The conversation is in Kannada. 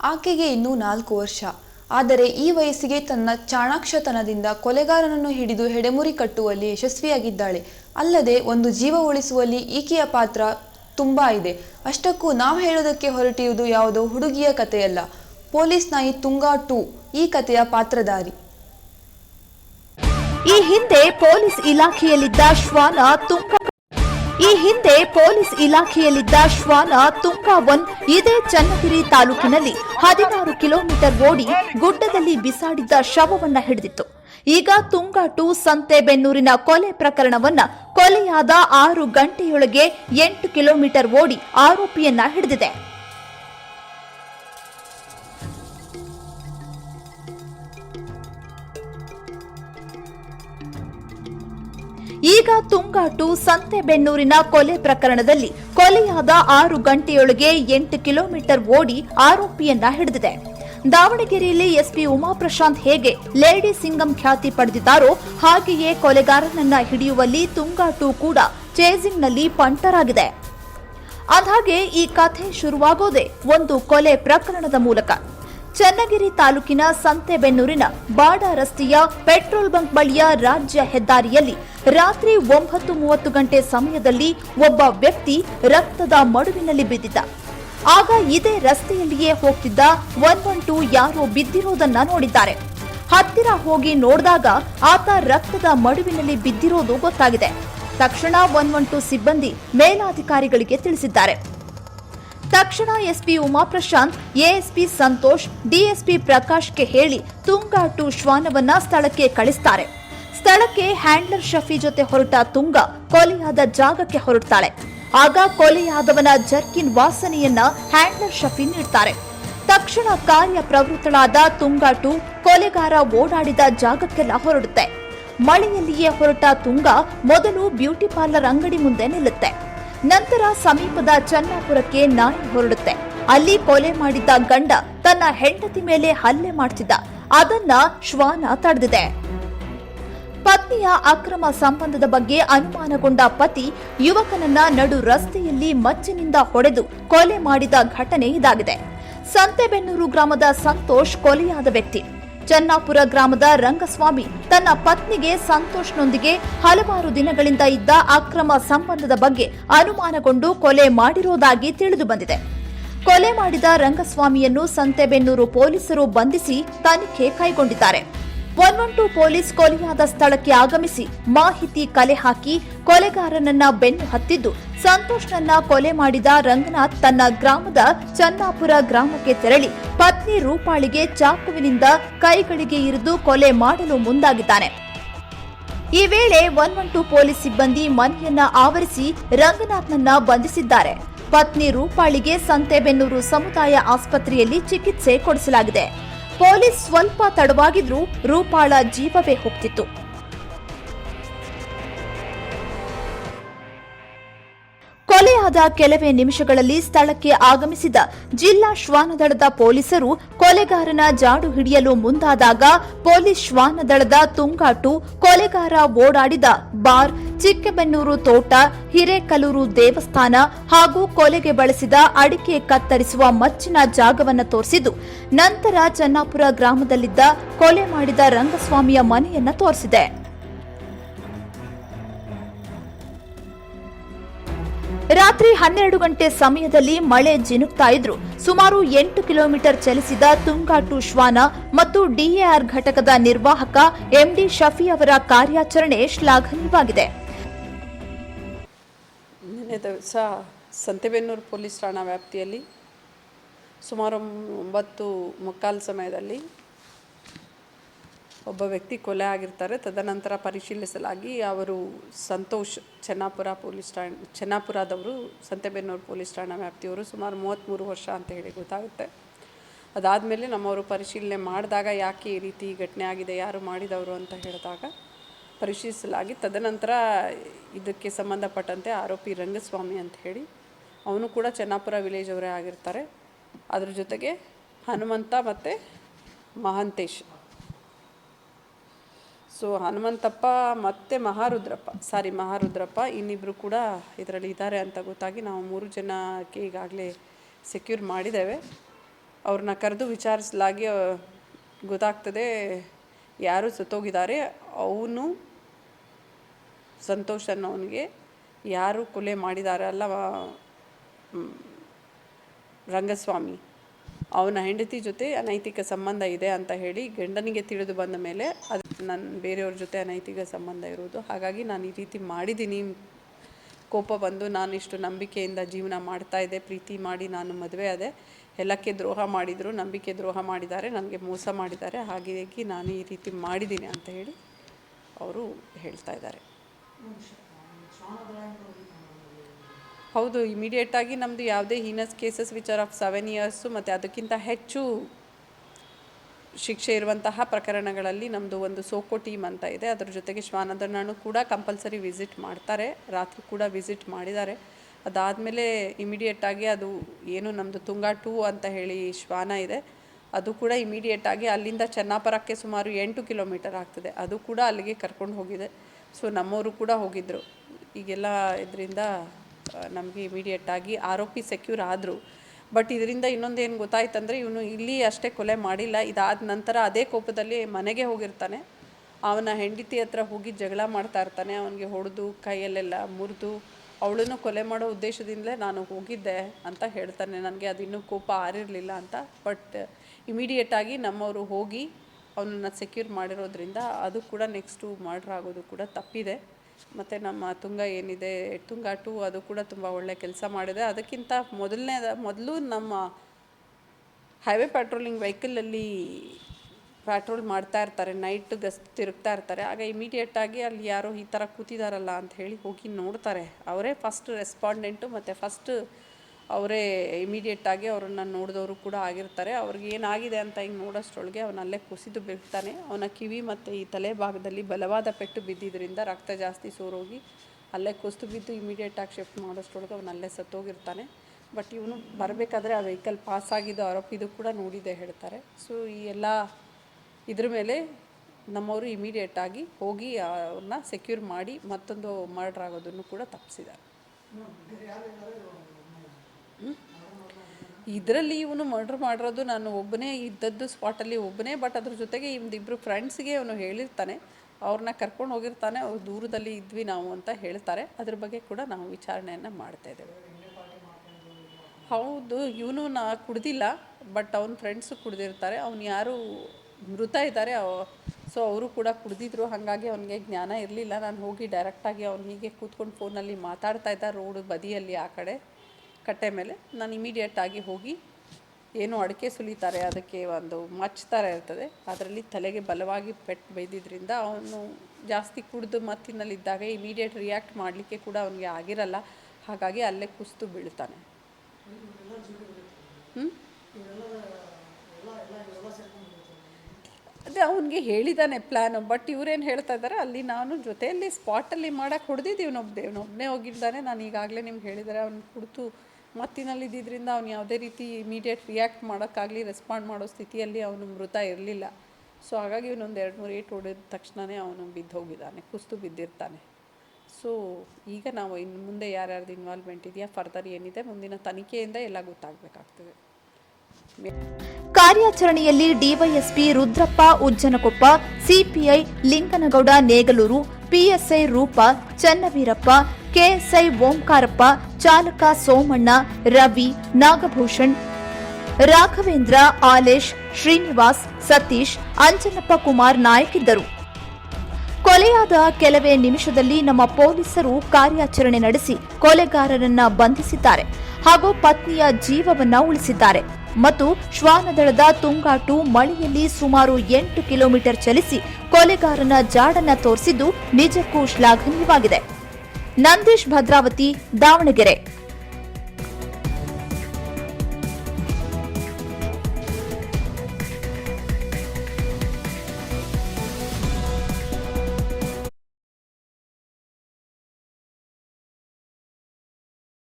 ಆಕೆಗೆ ಇನ್ನೂ ನಾಲ್ಕು ವರ್ಷ. ಆದರೆ ಈ ವಯಸ್ಸಿಗೆ ತನ್ನ ಚಾಣಾಕ್ಷತನದಿಂದ ಕೊಲೆಗಾರನನ್ನು ಹಿಡಿದು ಹೆಡೆಮುರಿ ಕಟ್ಟುವಲ್ಲಿ ಯಶಸ್ವಿಯಾಗಿದ್ದಾಳೆ. ಅಲ್ಲದೆ ಒಂದು ಜೀವ ಉಳಿಸುವಲ್ಲಿ ಈಕೆಯ ಪಾತ್ರ ತುಂಬಾ ಇದೆ. ಅಷ್ಟಕ್ಕೂ ನಾವು ಹೇಳೋದಕ್ಕೆ ಹೊರಟಿರುವುದು ಯಾವುದೋ ಹುಡುಗಿಯ ಕಥೆಯಲ್ಲ. ಪೊಲೀಸ್ ನಾಯಿ ತುಂಗಾ ಟೂ ಈ ಕಥೆಯ ಪಾತ್ರಧಾರಿ. ಈ ಹಿಂದೆ ಪೊಲೀಸ್ ಇಲಾಖೆಯಲ್ಲಿದ್ದ ಶ್ವಾನ ತುಂಗ ಈ ಹಿಂದೆ ಪೊಲೀಸ್ ಇಲಾಖೆಯಲ್ಲಿದ್ದ ಶ್ವಾನ ತುಂಗಾ ಒನ್ ಇದೇ ಚನ್ನಗಿರಿ ತಾಲೂಕಿನಲ್ಲಿ ಹದಿನಾರು ಕಿಲೋಮೀಟರ್ ಓಡಿ ಗುಡ್ಡದಲ್ಲಿ ಬಿಸಾಡಿದ್ದ ಶವವನ್ನ ಹಿಡಿದಿತ್ತು. ಈಗ ತುಂಗಾ ಟು ಸಂತೆಬೆನ್ನೂರಿನ ಕೊಲೆ ಪ್ರಕರಣವನ್ನ ಕೊಲೆಯಾದ ಆರು ಗಂಟೆಯೊಳಗೆ ಎಂಟು ಕಿಲೋಮೀಟರ್ ಓಡಿ ಆರೋಪಿಯನ್ನ ಹಿಡಿದಿದೆ. ಈಗ ತುಂಗಾಟು ಸಂತೆಬೆನ್ನೂರಿನ ಕೊಲೆ ಪ್ರಕರಣದಲ್ಲಿ ಕೊಲೆಯಾದ ಆರು ಗಂಟೆಯೊಳಗೆ ಎಂಟು ಕಿಲೋಮೀಟರ್ ಓಡಿ ಆರೋಪಿಯನ್ನ ಹಿಡಿದಿದೆ. ದಾವಣಗೆರೆಯಲ್ಲಿ ಎಸ್ಪಿ ಉಮಾಪ್ರಶಾಂತ್ ಹೇಗೆ ಲೇಡಿ ಸಿಂಗಂ ಖ್ಯಾತಿ ಪಡೆದಿದ್ದಾರೋ ಹಾಗೆಯೇ ಕೊಲೆಗಾರನನ್ನ ಹಿಡಿಯುವಲ್ಲಿ ತುಂಗಾಟು ಕೂಡ ಚೇಸಿಂಗ್ನಲ್ಲಿ ಪಂಟರಾಗಿದೆ. ಅದಾಗೆ ಈ ಕಥೆ ಶುರುವಾಗೋದೇ ಒಂದು ಕೊಲೆ ಪ್ರಕರಣದ ಮೂಲಕ. ಚನ್ನಗಿರಿ ತಾಲೂಕಿನ ಸಂತೆಬೆನ್ನೂರಿನ ಬಾಡ ರಸ್ತೆಯ ಪೆಟ್ರೋಲ್ ಬಂಕ್ ಬಳಿಯ ರಾಜ್ಯ ಹೆದ್ದಾರಿಯಲ್ಲಿ ರಾತ್ರಿ ಒಂಬತ್ತು ಮೂವತ್ತು ಗಂಟೆ ಸಮಯದಲ್ಲಿ ಒಬ್ಬ ವ್ಯಕ್ತಿ ರಕ್ತದ ಮಡುವಿನಲ್ಲಿ ಬಿದ್ದಿದ್ದ. ಆಗ ಇದೇ ರಸ್ತೆಯಲ್ಲಿಯೇ ಹೋಗ್ತಿದ್ದ ಒನ್ ಒನ್ ಟೂ ಯಾರೋ ಬಿದ್ದಿರೋದನ್ನ ನೋಡಿದ್ದಾರೆ. ಹತ್ತಿರ ಹೋಗಿ ನೋಡಿದಾಗ ಆತ ರಕ್ತದ ಮಡುವಿನಲ್ಲಿ ಬಿದ್ದಿರೋದು ಗೊತ್ತಾಗಿದೆ. ತಕ್ಷಣ ಒನ್ ಒನ್ ಟೂ ಸಿಬ್ಬಂದಿ ಮೇಲಾಧಿಕಾರಿಗಳಿಗೆ ತಿಳಿಸಿದ್ದಾರೆ. ತಕ್ಷಣ SP Umaprashant ASP Santosh, DSP ಪ್ರಕಾಶ್ಗೆ ಹೇಳಿ ತುಂಗಾಟು ಶ್ವಾನವನ್ನ ಸ್ಥಳಕ್ಕೆ ಕಳಿಸ್ತಾರೆ. ಸ್ಥಳಕ್ಕೆ ಹ್ಯಾಂಡ್ಲರ್ ಶಫಿ ಜೊತೆ ಹೊರಟ ತುಂಗ ಕೊಲೆಯಾದ ಜಾಗಕ್ಕೆ ಹೊರಡ್ತಾಳೆ. ಆಗ ಕೊಲೆಯಾದವನ ಜರ್ಕಿನ್ ವಾಸನೆಯನ್ನ ಹ್ಯಾಂಡ್ಲರ್ ಶಫಿ ನೀಡ್ತಾರೆ. ತಕ್ಷಣ ಕಾರ್ಯ ಪ್ರವೃತ್ತಳಾದ ತುಂಗಾಟು ಕೊಲೆಗಾರ ಓಡಾಡಿದ ಜಾಗಕ್ಕೆಲ್ಲ ಹೊರಡುತ್ತೆ. ಮಳೆಯಲ್ಲಿಯೇ ಹೊರಟ ತುಂಗ ಮೊದಲು ಬ್ಯೂಟಿ ಪಾರ್ಲರ್ ಅಂಗಡಿ ಮುಂದೆ ನಿಲ್ಲುತ್ತೆ. ನಂತರ ಸಮೀಪದ ಚನ್ನಾಪುರಕ್ಕೆ ನಾಯಿ ಹೊರಡುತ್ತೆ. ಅಲ್ಲಿ ಕೊಲೆ ಮಾಡಿದ್ದ ಗಂಡ ತನ್ನ ಹೆಂಡತಿ ಮೇಲೆ ಹಲ್ಲೆ ಮಾಡ್ತಿದ್ದ. ಅದನ್ನ ಶ್ವಾನ ತಡೆದಿದೆ. ಪತ್ನಿಯ ಅಕ್ರಮ ಸಂಬಂಧದ ಬಗ್ಗೆ ಅನುಮಾನಗೊಂಡ ಪತಿ ಯುವಕನನ್ನ ನಡು ರಸ್ತೆಯಲ್ಲಿ ಮಚ್ಚಿನಿಂದ ಹೊಡೆದು ಕೊಲೆ ಮಾಡಿದ ಘಟನೆ ಇದಾಗಿದೆ. ಸಂತೆಬೆನ್ನೂರು ಗ್ರಾಮದ ಸಂತೋಷ್ ಕೊಲೆಯಾದ ವ್ಯಕ್ತಿ. ಚನ್ನಾಪುರ ಗ್ರಾಮದ ರಂಗಸ್ವಾಮಿ ತನ್ನ ಪತ್ನಿಗೆ ಸಂತೋಷ್ನೊಂದಿಗೆ ಹಲವಾರು ದಿನಗಳಿಂದ ಇದ್ದ ಅಕ್ರಮ ಸಂಬಂಧದ ಬಗ್ಗೆ ಅನುಮಾನಗೊಂಡು ಕೊಲೆ ಮಾಡಿರುವುದಾಗಿ ತಿಳಿದು ಬಂದಿದೆ. ಕೊಲೆ ಮಾಡಿದ ರಂಗಸ್ವಾಮಿಯನ್ನು ಸಂತೆಬೆನ್ನೂರು ಪೊಲೀಸರು ಬಂಧಿಸಿ ತನಿಖೆ ಕೈಗೊಂಡಿದ್ದಾರೆ. ಒನ್ ಒನ್ ಟು ಪೊಲೀಸ್ ಕೊಲೆಯಾದ ಸ್ಥಳಕ್ಕೆ ಆಗಮಿಸಿ ಮಾಹಿತಿ ಕಲೆ ಹಾಕಿ ಕೊಲೆಗಾರನನ್ನ ಬೆನ್ನು ಹತ್ತಿದ್ದು, ಸಂತೋಷ್ನನ್ನ ಕೊಲೆ ಮಾಡಿದ ರಂಗನಾಥ್ ತನ್ನ ಗ್ರಾಮದ ಚನ್ನಾಪುರ ಗ್ರಾಮಕ್ಕೆ ತೆರಳಿ ಪತ್ನಿ ರೂಪಾಳಿಗೆ ಚಾಕುವಿನಿಂದ ಕೈಗಳಿಗೆ ಇರಿದು ಕೊಲೆ ಮಾಡಲು ಮುಂದಾಗಿದ್ದಾನೆ. ಈ ವೇಳೆ ಒನ್ ಒನ್ ಟು ಪೊಲೀಸ್ ಸಿಬ್ಬಂದಿ ಮನೆಯನ್ನ ಆವರಿಸಿ ರಂಗನಾಥ್ನನ್ನ ಬಂಧಿಸಿದ್ದಾರೆ. ಪತ್ನಿ ರೂಪಾಳಿಗೆ ಸಂತೆಬೆನ್ನೂರು ಸಮುದಾಯ ಆಸ್ಪತ್ರೆಯಲ್ಲಿ ಚಿಕಿತ್ಸೆ ಕೊಡಿಸಲಾಗಿದೆ. ಪೊಲೀಸ್ ಸ್ವಲ್ಪ ತಡವಾಗಿದ್ರೂ ರೂಪಾಳ ಜೀವವೇ ಹೋಗ್ತಿತ್ತು. ಕೊಲೆಯಾದ ಕೆಲವೇ ನಿಮಿಷಗಳಲ್ಲಿ ಸ್ಥಳಕ್ಕೆ ಆಗಮಿಸಿದ ಜಿಲ್ಲಾ ಶ್ವಾನದಳದ ಪೊಲೀಸರು ಕೊಲೆಗಾರನ ಜಾಡು ಹಿಡಿಯಲು ಮುಂದಾದಾಗ ಪೊಲೀಸ್ ಶ್ವಾನದಳದ ತುಂಗಾಟು, ಕೊಲೆಗಾರ ಓಡಾಡಿದ ಬಾರ್ ಚಿಕ್ಕಬೆನ್ನೂರು ತೋಟ, ಹಿರೇಕಲೂರು ದೇವಸ್ಥಾನ ಹಾಗೂ ಕೊಲೆಗೆ ಬಳಸಿದ ಅಡಿಕೆ ಕತ್ತರಿಸುವ ಮಚ್ಚಿನ ಜಾಗವನ್ನು ತೋರಿಸಿದ್ದು, ನಂತರ ಚನ್ನಾಪುರ ಗ್ರಾಮದಲ್ಲಿದ್ದ ಕೊಲೆ ಮಾಡಿದ ರಂಗಸ್ವಾಮಿಯ ಮನೆಯನ್ನು ತೋರಿಸಿದೆ. ರಾತ್ರಿ ಹನ್ನೆರಡು ಗಂಟೆ ಸಮಯದಲ್ಲಿ ಮಳೆ ಜಿನುಕ್ತಾ ಇದ್ರು. ಸುಮಾರು ಎಂಟು ಕಿಲೋಮೀಟರ್ ಚಲಿಸಿದ ತುಂಗಾಟು ಶ್ವಾನ ಮತ್ತು ಡಿಎಆರ್ ಘಟಕದ ನಿರ್ವಾಹಕ ಎಂಡಿ ಶಫಿ ಅವರ ಕಾರ್ಯಾಚರಣೆ ಶ್ಲಾಘನೀಯವಾಗಿದೆ. ನಿನ್ನೆ ದಿವಸ ಸಂತೆಬೆನ್ನೂರು ಪೊಲೀಸ್ ಠಾಣಾ ವ್ಯಾಪ್ತಿಯಲ್ಲಿ ಸುಮಾರು ಒಂಬತ್ತು ಮುಕ್ಕಾಲು ಸಮಯದಲ್ಲಿ ಒಬ್ಬ ವ್ಯಕ್ತಿ ಕೊಲೆ ಆಗಿರ್ತಾರೆ. ತದನಂತರ ಪರಿಶೀಲಿಸಲಾಗಿ ಅವರು ಸಂತೋಷ್ ಚೆನ್ನಾಪುರ ಪೊಲೀಸ್ ಠಾಣೆ, ಚೆನ್ನಾಪುರದವರು ಸಂತೆಬೆನ್ನೂರು ಪೊಲೀಸ್ ಠಾಣಾ ವ್ಯಾಪ್ತಿಯವರು ಸುಮಾರು ಮೂವತ್ತ್ಮೂರು ವರ್ಷ ಅಂತ ಹೇಳಿ ಗೊತ್ತಾಗುತ್ತೆ. ಅದಾದಮೇಲೆ ನಮ್ಮವರು ಪರಿಶೀಲನೆ ಮಾಡಿದಾಗ ಯಾಕೆ ಈ ರೀತಿ ಘಟನೆ ಆಗಿದೆ, ಯಾರು ಮಾಡಿದವರು ಅಂತ ಹೇಳಿದಾಗ ಪರಿಶೀಲಿಸಲಾಗಿ ತದನಂತರ ಇದಕ್ಕೆ ಸಂಬಂಧಪಟ್ಟಂತೆ ಆರೋಪಿ ರಂಗಸ್ವಾಮಿ ಅಂತ ಹೇಳಿ ಅವನು ಕೂಡ ಚೆನ್ನಾಪುರ ವಿಲೇಜ್ ಅವರೇ ಆಗಿರ್ತಾರೆ. ಅದ್ರ ಜೊತೆಗೆ ಹನುಮಂತ ಮತ್ತು ಮಹಾಂತೇಶ್. ಸೊ ಹನುಮಂತಪ್ಪ ಮತ್ತು ಮಹಾರುದ್ರಪ್ಪ ಸಾರಿ ಮಹಾರುದ್ರಪ್ಪ ಇನ್ನಿಬ್ಬರು ಕೂಡ ಇದರಲ್ಲಿ ಇದ್ದಾರೆ ಅಂತ ಗೊತ್ತಾಗಿ ನಾವು ಮೂರು ಜನಕ್ಕೆ ಈಗಾಗಲೇ ಸೆಕ್ಯೂರ್ ಮಾಡಿದ್ದೇವೆ. ಅವ್ರನ್ನ ಕರೆದು ವಿಚಾರಿಸಲಾಗಿ ಗೊತ್ತಾಗ್ತದೆ ಯಾರು ಸತ್ತೋಗಿದ್ದಾರೆ, ಅವನು ಸಂತೋಷ್ ಅನ್ನೋನಿಗೆ ಯಾರು ಕೊಲೆ ಮಾಡಿದಾರಲ್ಲ ಅಲ್ಲ ರಂಗಸ್ವಾಮಿ. ಅವನ ಹೆಂಡತಿ ಜೊತೆ ಅನೈತಿಕ ಸಂಬಂಧ ಇದೆ ಅಂತ ಹೇಳಿ ಗಂಡನಿಗೆ ತಿಳಿದು ಬಂದ ಮೇಲೆ ಅದು ನನ್ನ ಬೇರೆಯವ್ರ ಜೊತೆ ಅನೈತಿಕ ಸಂಬಂಧ ಇರೋದು. ಹಾಗಾಗಿ ನಾನು ಈ ರೀತಿ ಮಾಡಿದ್ದೀನಿ ಕೋಪ ಬಂದು ನಾನು ಇಷ್ಟು ನಂಬಿಕೆಯಿಂದ ಜೀವನ ಮಾಡ್ತಾ ಇದ್ದೆ, ಪ್ರೀತಿ ಮಾಡಿ ನಾನು ಮದುವೆ ಆದೆ. ಎಲ್ಲಕ್ಕೆ ದ್ರೋಹ ಮಾಡಿದರು, ನಂಬಿಕೆ ದ್ರೋಹ ಮಾಡಿದ್ದಾರೆ, ನನಗೆ ಮೋಸ ಮಾಡಿದ್ದಾರೆ. ಹಾಗಾಗಿ ನಾನು ಈ ರೀತಿ ಮಾಡಿದ್ದೀನಿ ಅಂತ ಹೇಳಿ ಅವರು ಹೇಳ್ತಾ ಇದ್ದಾರೆ. ಹೌದು ಇಮಿಡಿಯೇಟಾಗಿ ನಮ್ಮದು ಯಾವುದೇ ಹೀನಸ್ ಕೇಸಸ್ ವಿಚಾರ ಆಫ್ ಸೆವೆನ್ ಇಯರ್ಸು ಮತ್ತು ಅದಕ್ಕಿಂತ ಹೆಚ್ಚು ಶಿಕ್ಷೆ ಇರುವಂತಹ ಪ್ರಕರಣಗಳಲ್ಲಿ ನಮ್ಮದು ಒಂದು ಸೋಕೋ ಟೀಮ್ ಅಂತ ಇದೆ. ಅದರ ಜೊತೆಗೆ ಶ್ವಾನದಣ್ಣನು ಕೂಡ ಕಂಪಲ್ಸರಿ ವಿಸಿಟ್ ಮಾಡ್ತಾರೆ. ರಾತ್ರಿ ಕೂಡ ವಿಸಿಟ್ ಮಾಡಿದ್ದಾರೆ. ಅದಾದಮೇಲೆ ಇಮಿಡಿಯೇಟಾಗಿ ಅದು ಏನು ನಮ್ಮದು ತುಂಗಾ ಟೂ ಅಂತ ಹೇಳಿ ಶ್ವಾನ ಇದೆ. ಅದು ಕೂಡ ಇಮಿಡಿಯೇಟಾಗಿ ಅಲ್ಲಿಂದ ಚೆನ್ನಾಪರಕ್ಕೆ ಸುಮಾರು ಎಂಟು ಕಿಲೋಮೀಟರ್ ಆಗ್ತದೆ. ಅದು ಕೂಡ ಅಲ್ಲಿಗೆ ಕರ್ಕೊಂಡು ಹೋಗಿದೆ. ಸೊ ನಮ್ಮವರು ಕೂಡ ಹೋಗಿದ್ದರು ಈಗೆಲ್ಲ ಇದರಿಂದ ನಮಗೆ ಇಮಿಡಿಯೇಟಾಗಿ ಆರೋಪಿ ಸೆಕ್ಯೂರ್ ಆದರು. ಬಟ್ ಇದರಿಂದ ಇನ್ನೊಂದು ಏನು ಗೊತ್ತಾಯ್ತಂದರೆ ಇವನು ಇಲ್ಲಿ ಅಷ್ಟೇ ಕೊಲೆ ಮಾಡಿಲ್ಲ. ಇದಾದ ನಂತರ ಅದೇ ಕೋಪದಲ್ಲಿ ಮನೆಗೆ ಹೋಗಿರ್ತಾನೆ. ಅವನ ಹೆಂಡತಿ ಹತ್ರ ಹೋಗಿ ಜಗಳ ಮಾಡ್ತಾ ಇರ್ತಾನೆ. ಅವನಿಗೆ ಹೊಡೆದು, ಕೈಯಲ್ಲೆಲ್ಲ ಮುರಿದು, ಅವಳನ್ನು ಕೊಲೆ ಮಾಡೋ ಉದ್ದೇಶದಿಂದಲೇ ನಾನು ಹೋಗಿದ್ದೆ ಅಂತ ಹೇಳ್ತಾನೆ. ನನಗೆ ಅದು ಇನ್ನೂ ಕೋಪ ಆರಿರಲಿಲ್ಲ ಅಂತ. ಬಟ್ ಇಮಿಡಿಯೇಟಾಗಿ ನಮ್ಮವರು ಹೋಗಿ ಅವನನ್ನು ಸೆಕ್ಯೂರ್ ಮಾಡಿರೋದ್ರಿಂದ ಅದು ಕೂಡ ನೆಕ್ಸ್ಟು ಮರ್ಡ್ರ್ ಆಗೋದು ಕೂಡ ತಪ್ಪಿದೆ. ಮತ್ತು ನಮ್ಮ ತುಂಗ ಏನಿದೆ, ತುಂಗ ಟೂ ಅದು ಕೂಡ ತುಂಬ ಒಳ್ಳೆ ಕೆಲಸ ಮಾಡಿದೆ. ಅದಕ್ಕಿಂತ ಮೊದಲನೇ ಮೊದಲು ನಮ್ಮ ಹೈವೇ ಪೆಟ್ರೋಲಿಂಗ್ ವೆಹಿಕಲಲ್ಲಿ ಪೆಟ್ರೋಲ್ ಮಾಡ್ತಾ ಇರ್ತಾರೆ ನೈಟ್ ಗಸ್ಟ್ ತಿರುಗ್ತಾ ಇರ್ತಾರೆ. ಆಗ ಇಮಿಡಿಯೇಟಾಗಿ ಅಲ್ಲಿ ಯಾರೋ ಈ ಥರ ಕೂತಿದಾರಲ್ಲ ಅಂತ ಹೇಳಿ ಹೋಗಿ ನೋಡ್ತಾರೆ. ಅವರೇ ಫಸ್ಟ್ ರೆಸ್ಪಾಂಡೆಂಟು ಮತ್ತು ಫಸ್ಟ್ ಅವರೇ ಇಮಿಡಿಯೇಟಾಗಿ ಅವರನ್ನು ನೋಡಿದವರು ಕೂಡ ಆಗಿರ್ತಾರೆ. ಅವ್ರಿಗೆ ಏನಾಗಿದೆ ಅಂತ ಹಿಂಗೆ ನೋಡೋಷ್ಟರೊಳಗೆ ಅವನು ಅಲ್ಲೇ ಕುಸಿದು ಬೀಳ್ತಾನೆ. ಅವನ ಕಿವಿ ಮತ್ತು ಈ ತಲೆ ಭಾಗದಲ್ಲಿ ಬಲವಾದ ಪೆಟ್ಟು ಬಿದ್ದಿದ್ದರಿಂದ ರಕ್ತ ಜಾಸ್ತಿ ಸೋರೋಗಿ ಅಲ್ಲೇ ಕುಸಿದು ಬಿದ್ದು ಇಮಿಡಿಯೇಟಾಗಿ ಶಿಫ್ಟ್ ಮಾಡೋಷ್ಟರೊಳಗೆ ಅವನು ಅಲ್ಲೇ ಸತ್ತೋಗಿರ್ತಾನೆ. ಬಟ್ ಇವನು ಬರಬೇಕಾದ್ರೆ ಆ ವೆಹಿಕಲ್ ಪಾಸ್ ಆಗಿದ್ದು ಆರೋಪಿದು ಕೂಡ ನೋಡಿದೆ ಹೇಳ್ತಾರೆ. ಸೊ ಈ ಎಲ್ಲ ಇದ್ರ ಮೇಲೆ ನಮ್ಮವರು ಇಮಿಡಿಯೇಟಾಗಿ ಹೋಗಿ ಅವ್ರನ್ನ ಸೆಕ್ಯೂರ್ ಮಾಡಿ ಮತ್ತೊಂದು ಮರ್ಡ್ರ್ ಆಗೋದನ್ನು ಕೂಡ ತಪ್ಪಿಸಿದ್ದಾರೆ. ಇದರಲ್ಲಿ ಇವನು ಮರ್ಡ್ರ್ ಮಾಡಿರೋದು ನಾನು ಒಬ್ಬನೇ ಇದ್ದದ್ದು ಸ್ಪಾಟಲ್ಲಿ ಒಬ್ಬನೇ ಬಟ್ ಅದ್ರ ಜೊತೆಗೆ ಇಬ್ಬರು ಫ್ರೆಂಡ್ಸ್ಗೆ ಅವನು ಹೇಳಿರ್ತಾನೆ. ಅವ್ರನ್ನ ಕರ್ಕೊಂಡು ಹೋಗಿರ್ತಾನೆ, ಅವ್ರು ದೂರದಲ್ಲಿ ಇದ್ವಿ ನಾವು ಅಂತ ಹೇಳ್ತಾರೆ. ಅದ್ರ ಬಗ್ಗೆ ಕೂಡ ನಾವು ವಿಚಾರಣೆಯನ್ನು ಮಾಡ್ತಾ ಇದ್ದೇವೆ. ಹೌದು ಇವನು ನಾ ಕುಡ್ದಿಲ್ಲ ಬಟ್ ಅವನ ಫ್ರೆಂಡ್ಸು ಕುಡ್ದಿರ್ತಾರೆ. ಅವ್ನು ಯಾರು ಮೃತ ಇದ್ದಾರೆ ಸೊ ಅವರು ಕೂಡ ಕುಡ್ದಿದ್ರು. ಹಾಗಾಗಿ ಅವನಿಗೆ ಜ್ಞಾನ ಇರಲಿಲ್ಲ. ನಾನು ಹೋಗಿ ಡೈರೆಕ್ಟಾಗಿ ಅವ್ನು ಹೀಗೆ ಕೂತ್ಕೊಂಡು ಫೋನಲ್ಲಿ ಮಾತಾಡ್ತಾ ಇದ್ದ ರೋಡ್ ಬದಿಯಲ್ಲಿ ಆ ಕಡೆ. ಕಟ್ಟೆ ಮೇಲೆ ನಾನು ಇಮಿಡಿಯೇಟಾಗಿ ಹೋಗಿ ಏನು ಅಡಿಕೆ ಸುಲಿತಾರೆ, ಅದಕ್ಕೆ ಒಂದು ಮಚ್ ಥರ ಇರ್ತದೆ. ಅದರಲ್ಲಿ ತಲೆಗೆ ಬಲವಾಗಿ ಪೆಟ್ಟು ಬೈದಿದ್ದರಿಂದ ಅವನು ಜಾಸ್ತಿ ಕುಡಿದು ಮತ್ತಿನಲ್ಲಿದ್ದಾಗ ಇಮಿಡಿಯೇಟ್ ರಿಯಾಕ್ಟ್ ಮಾಡಲಿಕ್ಕೆ ಕೂಡ ಅವನಿಗೆ ಆಗಿರಲ್ಲ. ಹಾಗಾಗಿ ಅಲ್ಲೇ ಕುಸ್ತು ಬೀಳ್ತಾನೆ. ಅದೇ ಅವನಿಗೆ ಹೇಳಿದ್ದಾನೆ ಪ್ಲ್ಯಾನು ಬಟ್ ಇವ್ರೇನು ಹೇಳ್ತಾ ಇದ್ದಾರೆ, ಅಲ್ಲಿ ನಾನು ಜೊತೆಯಲ್ಲಿ ಸ್ಪಾಟಲ್ಲಿ ಮಾಡೋಕ್ಕೆ ಹೊಡೆದಿದ್ದೀವಿ ಇವನೊಬ್ಬ ಇವನೊಬ್ಬನೇ ಹೋಗಿದ್ದಾನೆ. ನಾನು ಈಗಾಗಲೇ ನಿಮ್ಗೆ ಹೇಳಿದರೆ, ಅವ್ನು ಕುಡಿತು ಮತ್ತಿನಲ್ಲಿದ್ದರಿಂದ ಅವ್ನು ಯಾವುದೇ ರೀತಿ ಇಮಿಡಿಯೇಟ್ ರಿಯಾಕ್ಟ್ ಮಾಡೋಕ್ಕಾಗಲಿ ರೆಸ್ಪಾಂಡ್ ಮಾಡೋ ಸ್ಥಿತಿಯಲ್ಲಿ ಅವನು ಮೃತ ಇರಲಿಲ್ಲ. ಸೊ ಹಾಗಾಗಿ ಇವನೊಂದು ಎರಡು ಮೂರು ಏಟು ಹೊಡೆದ ತಕ್ಷಣವೇ ಅವನು ಬಿದ್ದು ಹೋಗಿದ್ದಾನೆ, ಕುಸ್ತು ಬಿದ್ದಿರ್ತಾನೆ. ಸೊ ಈಗ ನಾವು ಇನ್ನು ಮುಂದೆ ಯಾರ್ಯಾರ್ದು ಇನ್ವಾಲ್ವ್ಮೆಂಟ್ ಇದೆಯಾ ಫರ್ದರ್ ಏನಿದೆ, ಮುಂದಿನ ತನಿಖೆಯಿಂದ ಎಲ್ಲ ಗೊತ್ತಾಗಬೇಕಾಗ್ತದೆ. ಕಾರ್ಯಾಚರಣೆಯಲ್ಲಿ DYSP Rudrappa, Ujjanakoppa CPI Linganagouda, Negaluru PSI Roopa, Channaveerappa KSI Omkarappa, ಚಾಲಕ ಸೋಮಣ್ಣ, ರವಿ, ನಾಗಭೂಷಣ್, ರಾಘವೇಂದ್ರ, ಆಲೇಶ್, ಶ್ರೀನಿವಾಸ್, ಸತೀಶ್, ಅಂಜನಪ್ಪ ಕುಮಾರ್ ನಾಯಕ್ ಇದ್ದರು. ಕೊಲೆಯಾದ ಕೆಲವೇ ನಿಮಿಷದಲ್ಲಿ ನಮ್ಮ ಪೊಲೀಸರು ಕಾರ್ಯಾಚರಣೆ ನಡೆಸಿ ಕೊಲೆಗಾರರನ್ನ ಬಂಧಿಸಿದ್ದಾರೆ ಹಾಗೂ ಪತ್ನಿಯ ಜೀವವನ್ನ ಉಳಿಸಿದ್ದಾರೆ. ಮತ್ತು ಶ್ವಾನದಳದ ತುಂಗಾಟು ಮಳೆಯಲ್ಲಿ ಸುಮಾರು ಎಂಟು ಕಿಲೋಮೀಟರ್ ಚಲಿಸಿ ಕೊಲೆಗಾರನ ಜಾಡನ್ನ ತೋರಿಸಿದ್ದು ನಿಜಕ್ಕೂ ಶ್ಲಾಘನೀಯವಾಗಿದೆ. ನಂದೀಶ್ ಭದ್ರಾವತಿ ದಾವಣಗೆರೆ